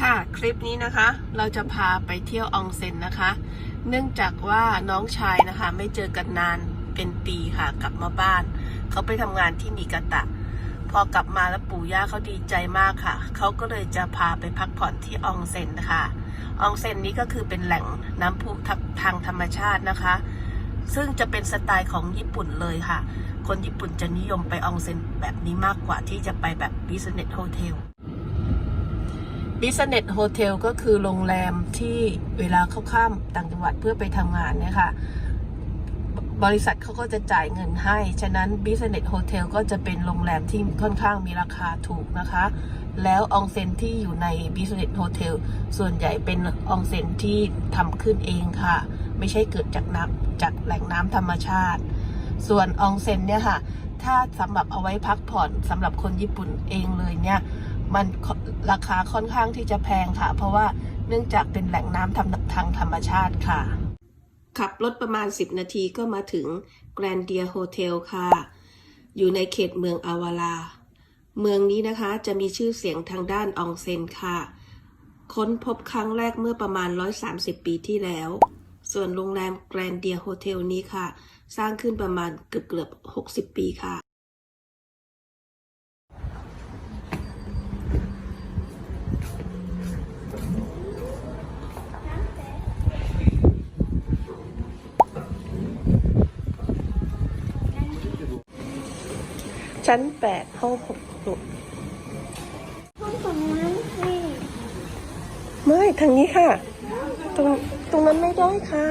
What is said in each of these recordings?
ค่ะ คลิปนี้นะคะ เราจะพาไปเที่ยวอองเซ็นนะคะ เนื่องจากว่าน้องชายนะคะ ไม่เจอกันนานเป็นปีค่ะ กลับมาบ้าน เขาไปทำงานที่นิกาตะ พอกลับมาแล้วปู่ย่าเขาดีใจมากค่ะ เขาก็เลยจะพาไปพักผ่อนที่อองเซ็นนะคะอองเซ็นนี้ก็คือเป็นแหล่งน้ำพุทางธรรมชาตินะคะ ซึ่งจะเป็นสไตล์ของญี่ปุ่นเลยค่ะ คนญี่ปุ่นจะนิยมไปอองเซ็นแบบนี้มากกว่าที่จะไปแบบ business hotel ก็คือโรงแรมที่เวลาเข้าข้ามต่างจังหวัดเพื่อไปทำงานเนี่ยค่ะบริษัทเขาก็จะจ่ายเงินให้ ฉะนั้น business hotel ก็จะเป็นโรงแรมที่ค่อนข้างมีราคาถูกนะคะ แล้วอองเซ็นที่อยู่ใน business hotel ส่วนใหญ่เป็นอองเซ็นที่ทำขึ้นเองค่ะ ไม่ใช่เกิดจากน้ำจากแหล่งน้ำธรรมชาติ ส่วนอองเซ็นเนี่ยค่ะ ถ้าสำหรับเอาไว้พักผ่อนสำหรับคนญี่ปุ่นเองเลยเนี่ย มันราคาค่อนข้างที่จะแพงค่ะ เพราะว่าเนื่องจากเป็นแหล่งน้ำทางทางธรรมชาติค่ะ ขับรถประมาณ 10 นาทีก็มาถึงแกรนเดียโฮเทลค่ะ อยู่ในเขตเมืองอาวาลา เมืองนี้นะคะจะมีชื่อเสียงทางด้านองเซนค่ะ ค้นพบครั้งแรกเมื่อประมาณ 130 ปีที่แล้ว ส่วนโรงแรมแกรนเดียโฮเทลนี้ค่ะ สร้างขึ้นประมาณเกือบเกือบ 60 ปีค่ะ ชั้น8ห้อง6ลูกห้องของนั้นสิไม่ทางนี้ค่ะ ตรงตรงนั้นไม่ได้ค่ะ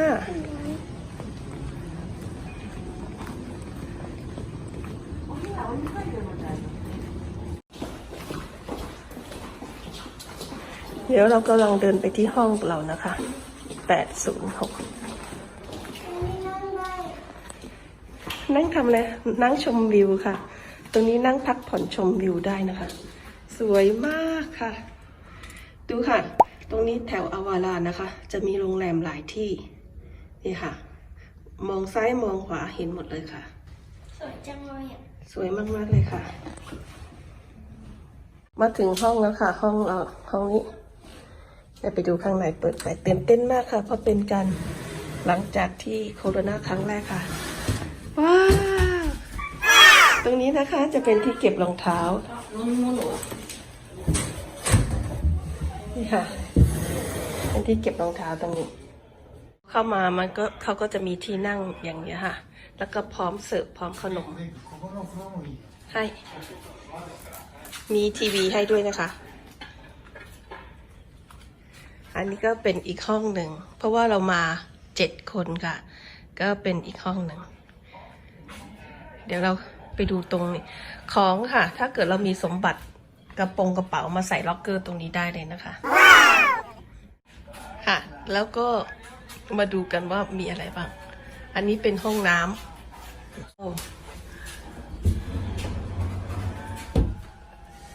เดี๋ยวเรากำลังเดินไปที่ห้องเรานะคะ806ไม่นั่งได้นั่งทำอะไรนั่งชมวิวค่ะ ตรงนี้นั่งพักผ่อนชมวิวได้นะคะ สวยมากค่ะ ดูค่ะ ตรงนี้แถวอาวาลานะคะ จะมีโรงแรมหลายที่ นี่ค่ะ มองซ้ายมองขวาเห็นหมดเลยค่ะ สวยจังเลยอะ สวยมากๆเลยค่ะ มาถึงห้องแล้วค่ะ ห้องเราห้องนี้เดี๋ยวไปดูข้างในเปิดไฟเต็มเต้นมากค่ะ เพราะเป็นการหลังจากที่โควิดครั้งแรกค่ะ ว้าว ตรงนี้นะคะจะเป็นที่เก็บรองเท้านี่ค่ะ เป็นที่เก็บรองเท้าตรงนี้ เข้ามามันก็เขาก็จะมีที่นั่งอย่างนี้ยค่ะ แล้วก็พร้อมเสิร์ฟพร้อมขนมให้ มีทีวีให้ด้วยนะคะ อันนี้ก็เป็นอีกห้องหนึ่ง เพราะว่าเรามาเจ็ดคนค่ะ ก็เป็นอีกห้องหนึ่ง เดี๋ยวเรา ไปดูตรงนี้ของค่ะ ถ้าเกิดเรามีสมบัติกระโปรงกระเป๋ามาใส่ล็อกเกอร์ตรงนี้ได้เลยนะคะค่ะ แล้วก็มาดูกันว่ามีอะไรบ้าง อันนี้เป็นห้องน้ำโอ้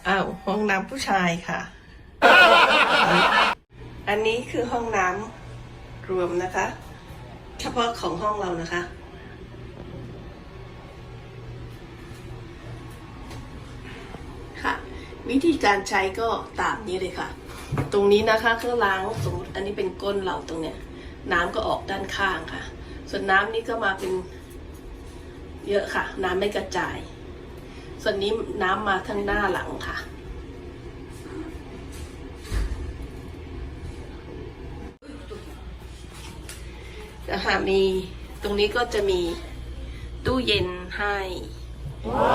อ้าวห้องน้ำผู้ชายค่ะ อันนี้คือห้องน้ำรวมนะคะ เฉพาะของห้องเรานะคะ วิธีการใช้ก็ตามนี้เลยค่ะ ตรงนี้นะคะเครื่องล้างสมมติอันนี้เป็นก้นเราตรงเนี้ยน้ำก็ออกด้านข้างค่ะ ส่วนน้ำนี่ก็มาเป็นเยอะค่ะ น้ำไม่กระจาย ส่วนนี้น้ำมาทั้งหน้าหลังค่ะนะคะมีตรงนี้ก็จะมีตู้เย็นให้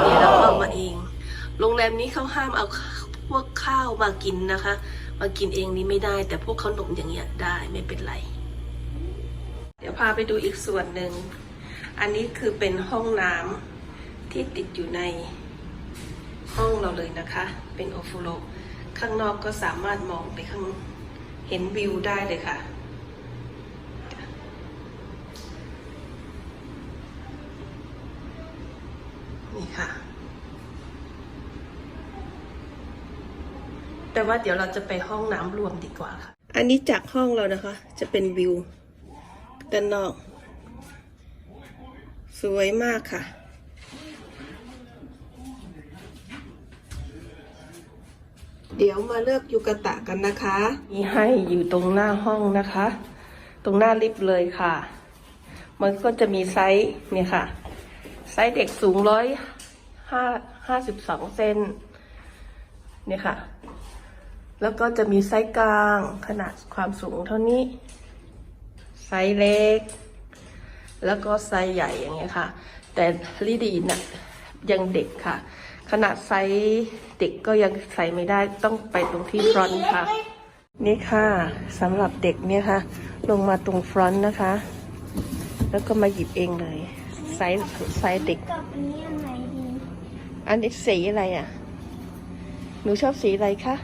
เนี่ยเราเข้ามาเอง โรงแรมนี้เขาห้ามเอาพวกข้าวมากินนะคะ มากินเองนี่ไม่ได้ แต่พวกขนมอย่างเงี้ยได้ไม่เป็นไร เดี๋ยวพาไปดูอีกส่วนหนึ่ง อันนี้คือเป็นห้องน้ำที่ติดอยู่ในห้องเราเลยนะคะ เป็นโอฟูโรข้างนอกก็สามารถมองไปข้างเห็นวิวได้เลยค่ะ นี่ค่ะ แต่ว่าเดี๋ยวเราจะไปห้องน้ำรวมดีกว่าค่ะ อันนี้จากห้องเรานะคะ จะเป็นวิวด้านนอก สวยมากค่ะ เดี๋ยวมาเลือกยูกะตะกันนะคะ มีให้อยู่ตรงหน้าห้องนะคะ ตรงหน้าลิฟต์เลยค่ะ มันก็จะมีไซส์เนี่ยค่ะ ไซส์เด็กสูงร้อยห้าห้าสิบสองเซนเนี่ยค่ะ แล้วก็จะมีไซส์กลางขนาดความสูงเท่านี้ ไซส์เล็ก แล้วก็ไซส์ใหญ่อย่างเงี้ยค่ะ แต่ลิดีนน่ะยังเด็กค่ะ ขนาดไซส์เด็กก็ยังใส่ไม่ได้ต้องไปตรงที่ฟรอนต์ค่ะ นี่ค่ะสำหรับเด็กเนี่ยค่ะ ลงมาตรงฟรอนต์นะคะ แล้วก็มาหยิบเองเลยไซส์ไซส์เด็ก กับอันนี้อันไหนดี อันนี้สีอะไรอะ หนูชอบสีอะไรคะ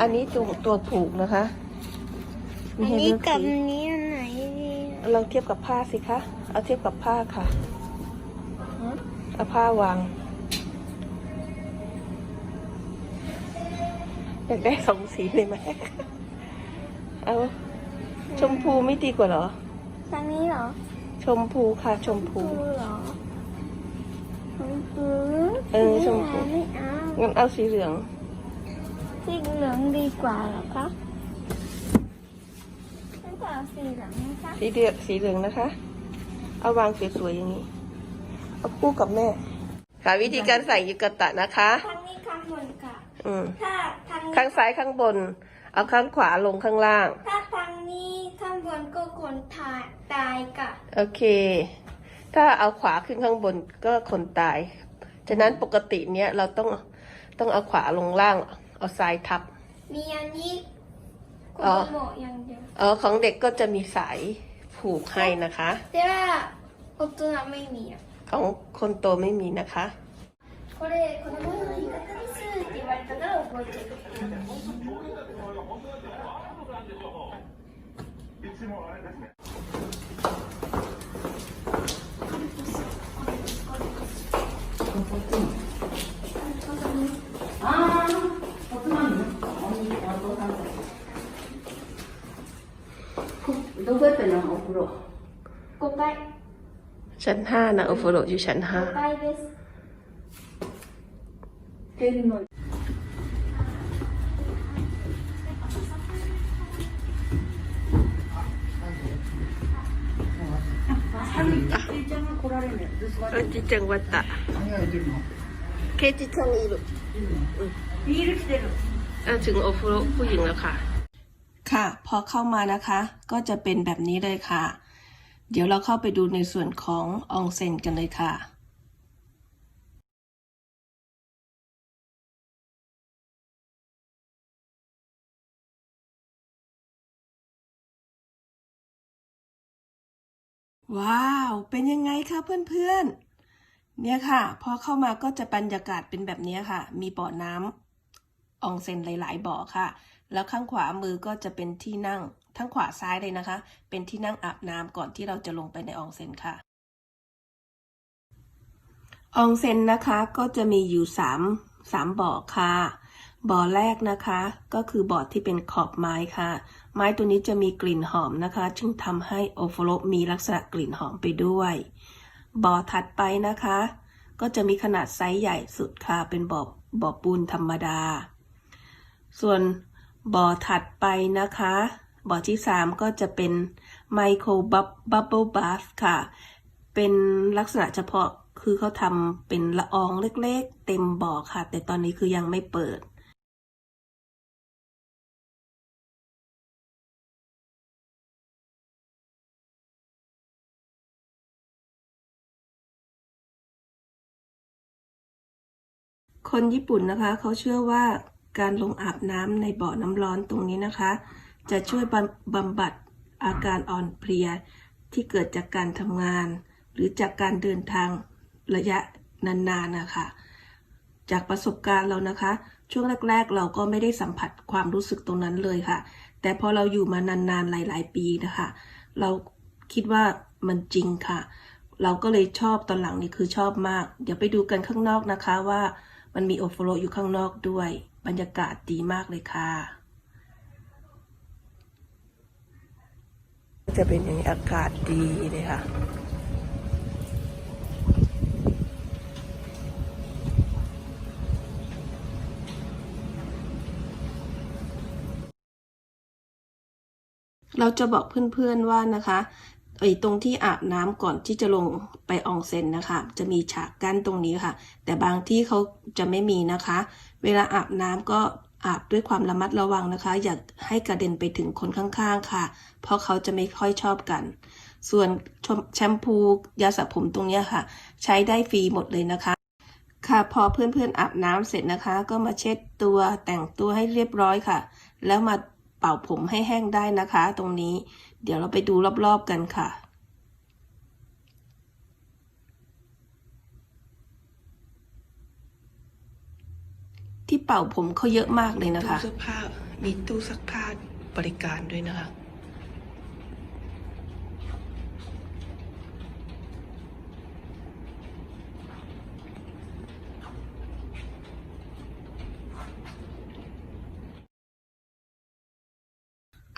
อันนี้ตัวตัวผูกนะคะอันให้นี้เลือกกับสีอันนี้อันไหนดีลองเทียบกับผ้าสิคะ เอาเทียบกับผ้าค่ะ เอาผ้าวาง อยากได้สองสีเลยไหม เอาชมพูไม่ดีกว่าเหรอ ทางนี้เหรอชมพูค่ะ ชมพูพูเหรอชมพูเออชมพู ไม่เอางั้นเอาสีเหลือง สีเหลืองดีกว่าเหรอคะฉันจะเอาสีเหลืองนะคะสีเดือดสีเหลืองนะคะ เอาวางสวยๆอย่างนี้ เอาคู่กับแม่ ค่ะวิธีการใส่ยุกตะนะคะทางนี้ข้างบนค่ะ อืมถ้าทางนี้ข้างซ้ายข้างบน เอาข้างขวาลงข้างล่าง ถ้าทางนี้ข้างบนก็คนตายตายค่ะ โอเค ถ้าเอาขวาขึ้นข้างบนก็คนตาย ฉะนั้นปกติเนี้ยเราต้องต้องเอาขวาลงล่าง เอาซ้ายทับ มีอันนี้คุ อ๋อ ณโมอย่างเดียว เออของเด็กก็จะมีสายผูกให้นะคะ แต่ว่า大人ไม่มีอ่ะ ของคนโตไม่มีนะคะ これ子供の言い方ですって言われたから覚えてるどこ ชั้นห้านะโอโฟโรอยู่ชั้นห้า 5回です天の。ちゃんが来られるね。留守番 เออจิจังวัตตะ 何が入ってるの เคจิจังอีรุ ビール来てる。 เออ ถึงโอโฟโรผู้หญิงแล้วค่ะ ค่ะ พอเข้ามานะคะ ก็จะเป็นแบบนี้เลยค่ะ เดี๋ยวเราเข้าไปดูในส่วนของอองเซ็นกันเลยค่ะว้าว เป็นยังไงคะเพื่อนๆ เนี่ยค่ะ พอเข้ามาก็จะบรรยากาศเป็นแบบนี้ค่ะ มีบ่อน้ำ องเซ็นหลาย ๆ บ่อค่ะ แล้วข้างขวามือก็จะเป็นที่นั่ง ทั้งขวาซ้ายเลยนะคะ เป็นที่นั่งอาบน้ำก่อนที่เราจะลงไปในองเซ็นค่ะองเซ็นนะคะก็จะมีอยู่สามสามบ่อค่ะ บ่อแรกนะคะ ก็คือบ่อที่เป็นขอบไม้ค่ะ ไม้ตัวนี้จะมีกลิ่นหอมนะคะจึงทำให้โอโฟโลมีลักษณะกลิ่นหอมไปด้วย บ่อถัดไปนะคะ ก็จะมีขนาดไซส์ใหญ่สุดค่ะ เป็นบ่อบ่อปูนธรรมดา ส่วนบ่อถัดไปนะคะ บ่อที่สามก็จะเป็นไมโครบับบับเบิลบาสค่ะ เป็นลักษณะเฉพาะคือเขาทำเป็นละอองเล็กๆ เต็มบ่อค่ะ แต่ตอนนี้คือยังไม่เปิดคนญี่ปุ่นนะคะเขาเชื่อว่า การลงอาบน้ำในบ่อน้ำร้อนตรงนี้นะคะ จะช่วยบำบำบัดอาการอ่อนเพลียที่เกิดจากการทำงาน หรือจากการเดินทางระยะนานๆนะคะจากประสบการณ์เรานะคะ ช่วงแรก ๆ เราก็ไม่ได้สัมผัสความรู้สึกตรงนั้นเลยค่ะ แต่พอเราอยู่มานานๆหลาย ๆ ปีนะคะ เราคิดว่ามันจริงค่ะ เราก็เลยชอบตอนหลังนี่คือชอบมาก เดี๋ยวไปดูกันข้างนอกนะคะว่ามันมีโอโฟโรอยู่ข้างนอกด้วย บรรยากาศดีมากเลยค่ะ จะเป็นอย่างอากาศดีเลยค่ะเราจะบอกเพื่อนๆว่านะคะ ไอ้ตรงที่อาบน้ำก่อนที่จะลงไปอองเซ็นนะคะ จะมีฉากกั้นตรงนี้ค่ะ แต่บางที่เขาจะไม่มีนะคะ เวลาอาบน้ำก็อาบด้วยความระมัดระวังนะคะ อย่าให้กระเด็นไปถึงคนข้างๆค่ะ เพราะเขาจะไม่ค่อยชอบกัน ส่วนแชมพูยาสระผมตรงนี้ค่ะ ใช้ได้ฟรีหมดเลยนะคะ ค่ะพอเพื่อนๆอาบน้ำเสร็จนะคะ ก็มาเช็ดตัวแต่งตัวให้เรียบร้อยค่ะ แล้วมาเป่าผมให้แห้งได้นะคะ ตรงนี้ เดี๋ยวเราไปดูรอบๆกันค่ะ ที่เป่าผมเขาเยอะมากเลยนะคะ ตู้เสื้อผ้ามีตู้ซักผ้าบริการด้วยนะคะ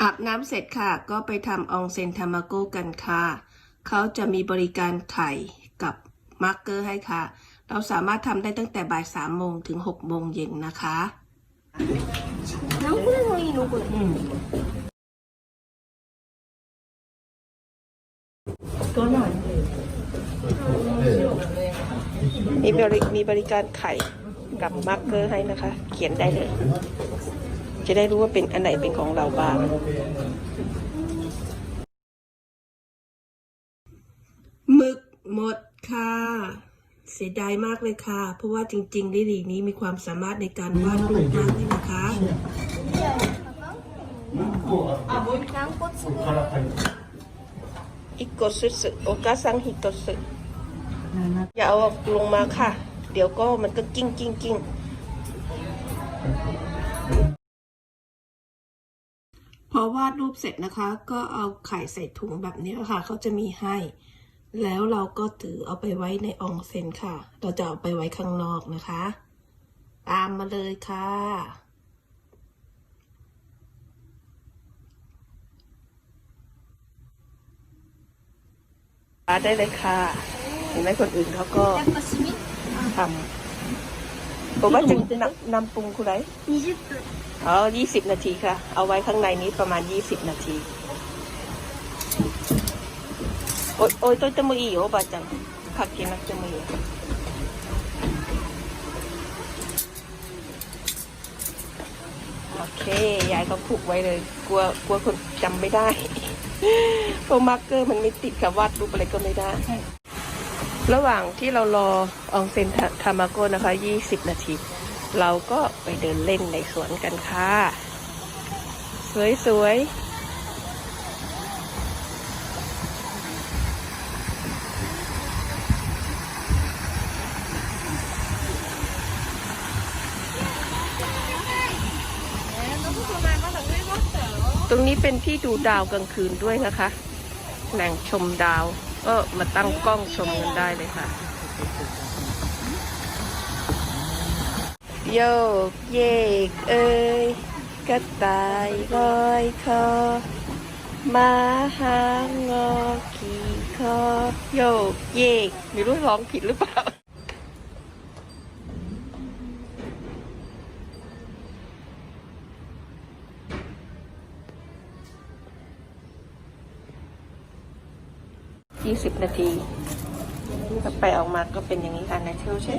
อาบน้ำเสร็จค่ะ ก็ไปทำอองเซนทามาโกกันค่ะ เขาจะมีบริการไข่กับมาร์กเกอร์ให้ค่ะ เราสามารถทำได้ตั้งแต่บ่ายสามโมงถึงหกโมงเย็นนะคะน้ำเพื่อนนูกดมีบริมีบริการไข่กับมาร์กเกอร์ให้นะคะ เขียนได้เลย จะได้รู้ว่าเป็นอันไหนเป็นของเราบ้างหมึกหมดค่ะ เสียดายมากเลยค่ะ เพราะว่าจริงๆลิลี่นี้มีความสามารถในการวาดรูปมากเลยนะคะอีโกซึสึโอกาซังฮิโตสึอย่าเอาลงมาค่ะ เดี๋ยวก็มันก็กิ้งกิ้งกิ้ง พอวาดรูปเสร็จนะคะ ก็เอาไข่ใส่ถุงแบบนี้ค่ะเขาจะมีให้ แล้วเราก็ถือเอาไปไว้ในองเซนค่ะ เราจะเอาไปไว้ข้างนอกนะคะ ตามมาเลยค่ะ ได้เลยค่ะ เห็นไหมคนอื่นเขาก็ทำผมว่าจะนำนำปรุงคุณไร20 อ๋อยี่สิบนาทีค่ะ เอาไว้ข้างในนี้ประมาณยี่สิบนาที โอ้ยโอ้ยตัวจะมืออีโอบาจังผักกินนักจะมือโอเค ยายก็ผูกไว้เลย กลัว กลัวคนจำไม่ได้ เพราะมาร์กเกอร์มันไม่ติดกับวาดรูปอะไรก็ไม่ได้ ระหว่างที่เรารออองเซนทามาโกนะคะ 20 นาที เราก็ไปเดินเล่นในสวนกันค่ะ สวยๆตรงนี้เป็นที่ดูดาวกลางคืนด้วยนะคะ แหล่งชมดาว ก็มาตั้งกล้องชมกันได้เลยค่ะ โยกเยกเอ้ยกระต่ายลอยคอมาหางอขี่คอโยกเยกไม่รู้ร้องผิดหรือเปล่ายี่สิบนาทีถ้าไปออกมาก็เป็นอย่างนี้ค่ะนะเชลใช่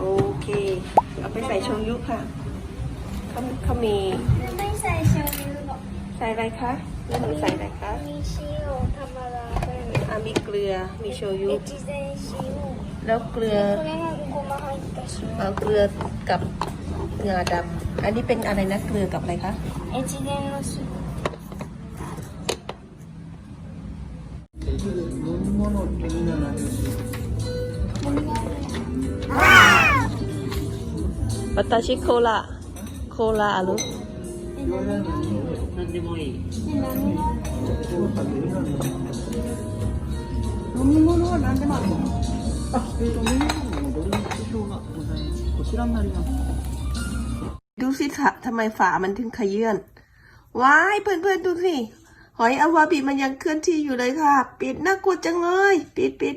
โอเค เอาไปใส่ชงยุค่ะ เขาเขามี ไม่ใส่เชอร์หรอกใส่อะไรคะนี่หนูใส่อะไรคะ มีชิโร่ธรรมดาด้วยอะมีเกลือ มีโชยุ จิเซชิโร่แล้วเกลือ คนนั้กูมากับเอาเกลือกับงาดำ อันนี้เป็นอะไรนะ เกลือกับอะไรคะ เอจิเดโนสุ วัตาชิโคลาโคละอะลุดูสิคะทำไมฝามันถึงขยื่นว้ายเพื่อนๆดูสิ หอยอวาบิมันยังเคลื่อนที่อยู่เลยค่ะ ปิดน่ากลัวจังเลย ปิดปิด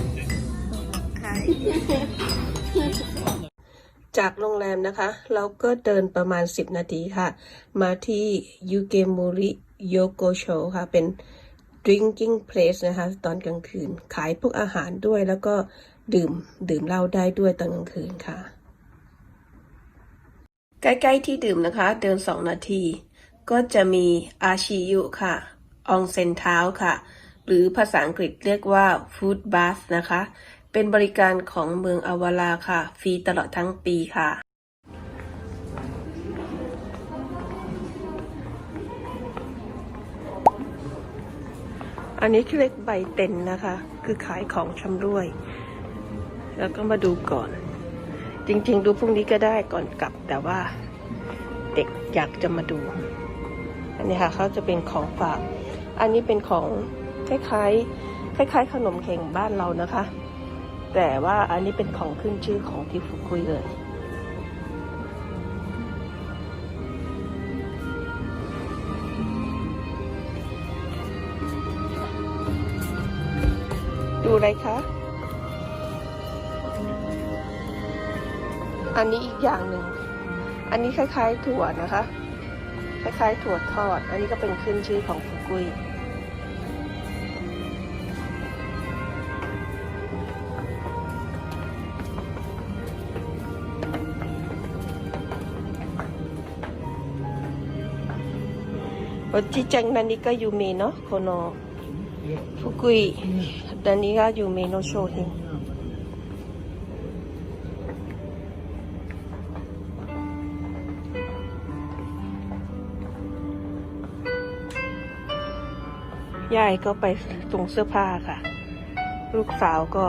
จากโรงแรมนะคะ เราก็เดินประมาณ 10 นาทีค่ะ มาที่ยูเกมูริโยโกโชค่ะ เป็น drinking place นะคะ ตอนกลางคืน ขายพวกอาหารด้วยแล้วก็ดื่มดื่มเหล้าได้ด้วยตอนกลางคืนค่ะ ใกล้ๆที่ดื่มนะคะ เดิน 2 นาที ก็จะมีอาชิยุค่ะ อองเซนเท้าค่ะ หรือภาษาอังกฤษเรียกว่า food bath นะคะ เป็นบริการของเมืองอาวาราค่ะ ฟรีตลอดทั้งปีค่ะ อันนี้คือเรียกใบเต็นนะคะ คือขายของชำร่วย แล้วก็มาดูก่อน จริงๆ ดูพรุ่งนี้ก็ได้ก่อนกลับ แต่ว่าเด็กอยากจะมาดู อันนี้ค่ะเขาจะเป็นของฝาก อันนี้เป็นของคล้ายๆคล้ายๆขนมเข่งบ้านเรานะคะ แต่ว่าอันนี้เป็นของขึ้นชื่อของที่ฟุกุยเลย ดูอะไรคะ อันนี้อีกอย่างหนึ่ง อันนี้คล้ายๆถั่วนะคะ คล้ายๆถั่วทอด อันนี้ก็เป็นขึ้นชื่อของฟุกุย おじいちゃん何が有名のこの福井何が有名の商品ยายก็ไปส่งเสื้อผ้าค่ะ ลูกสาวก็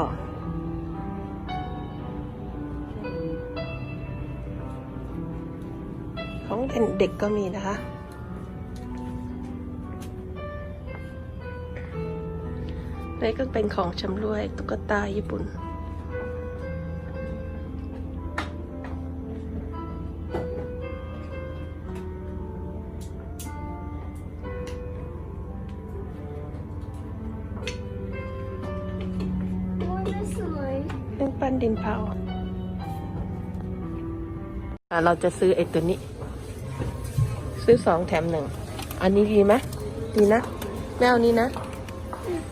ของเด็กก็มีนะคะ นี่ก็เป็นของชำร่วยตุ๊กตาญี่ปุ่นโอ้ยสวยเครื่องปั้นดินเผาอะเราจะซื้อไอ้ตัวนี้ ซื้อสองแถมหนึ่ง อันนี้ดีไหมดีนะแม่เอานี้นะ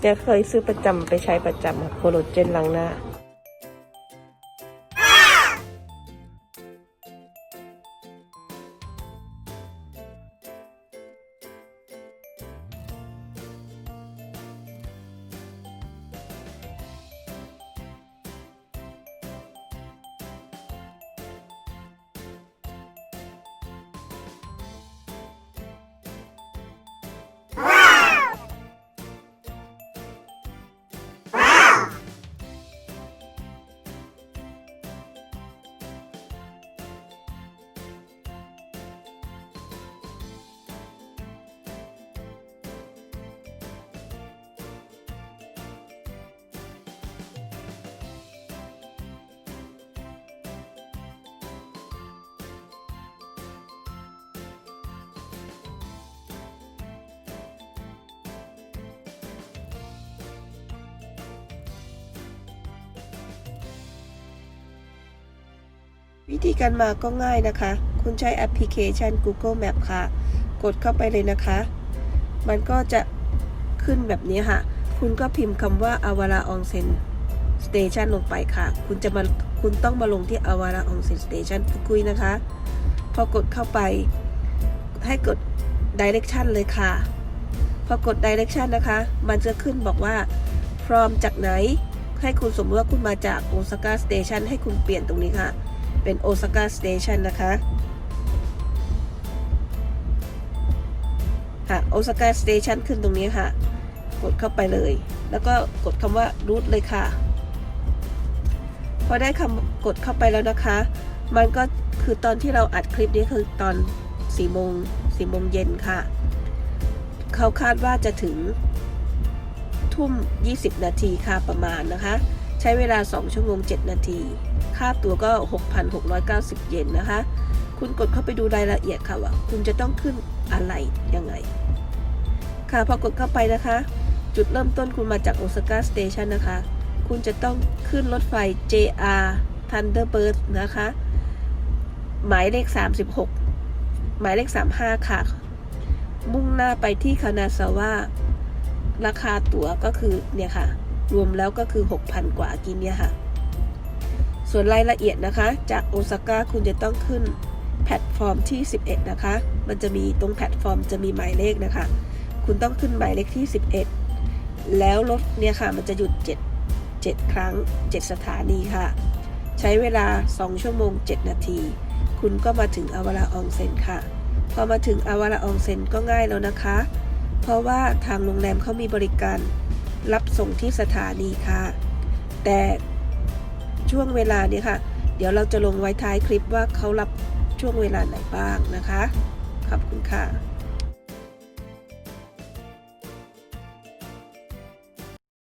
จะเคยซื้อประจำไปใช้ประจำอะโคโลเจนล้างหน้า วิธีการมาก็ง่ายนะคะ คุณใช้แอปพลิเคชัน Google Map ค่ะ กดเข้าไปเลยนะคะ มันก็จะขึ้นแบบนี้ค่ะ คุณก็พิมพ์คำว่าอาวาราอองเซนสเตชันลงไปค่ะ คุณจะมาคุณต้องมาลงที่อาวาราอองเซนสเตชันฟุกุยนะคะ พอกดเข้าไป ให้กด Direction เลยค่ะ พอกด Direction นะคะ มันจะขึ้นบอกว่า from จากไหน ให้คุณสมมติว่าคุณมาจากโอซาก้าสเตชันให้คุณเปลี่ยนตรงนี้ค่ะ เป็นโอซาก้าสเตชันนะคะค่ะโอซาก้าสเตชันขึ้นตรงนี้ค่ะ กดเข้าไปเลย แล้วก็กดคำว่ารูทเลยค่ะ พอได้คำกดเข้าไปแล้วนะคะ มันก็คือตอนที่เราอัดคลิปนี้คือตอน4โมง4โมงเย็นค่ะ เขาคาดว่าจะถึงทุ่ม 20 นาทีค่ะประมาณนะคะ ใช้เวลา 2 ชั่วโมง 7 นาที ค่าตั๋วก็ 6,690 เยนนะคะ คุณกดเข้าไปดูรายละเอียดค่ะว่า คุณจะต้องขึ้นอะไรยังไง ค่ะพอกดเข้าไปนะคะ จุดเริ่มต้นคุณมาจากโอซาก้าสเตชันนะคะ คุณจะต้องขึ้นรถไฟ JR Thunderbird นะคะ หมายเลข 36 หมายเลข 35 ค่ะ มุ่งหน้าไปที่คานาซาวะราคาตั๋วก็คือเนี่ยค่ะ รวมแล้วก็คือ 6,000 กว่ากินเนี่ยค่ะ ส่วนรายละเอียดนะคะ จากโอซาก้าคุณจะต้องขึ้นแพลตฟอร์มที่ 11 นะคะ มันจะมีตรงแพลตฟอร์มจะมีหมายเลขนะคะ คุณต้องขึ้นหมายเลขที่ 11 แล้วรถเนี่ยค่ะ มันจะหยุด 7 7 ครั้ง 7 สถานีค่ะ ใช้เวลา 2 ชั่วโมง 7 นาที คุณก็มาถึงอาวาราอองเซนค่ะ พอมาถึงอาวาราอองเซนก็ง่ายแล้วนะคะ เพราะว่าทางโรงแรมเขามีบริการรับส่งที่สถานีค่ะ แต่ ช่วงเวลาเนี่ยค่ะ เดี๋ยวเราจะลงไว้ท้ายคลิปว่าเขารับช่วงเวลาไหนบ้างนะคะ ขอบคุณค่ะ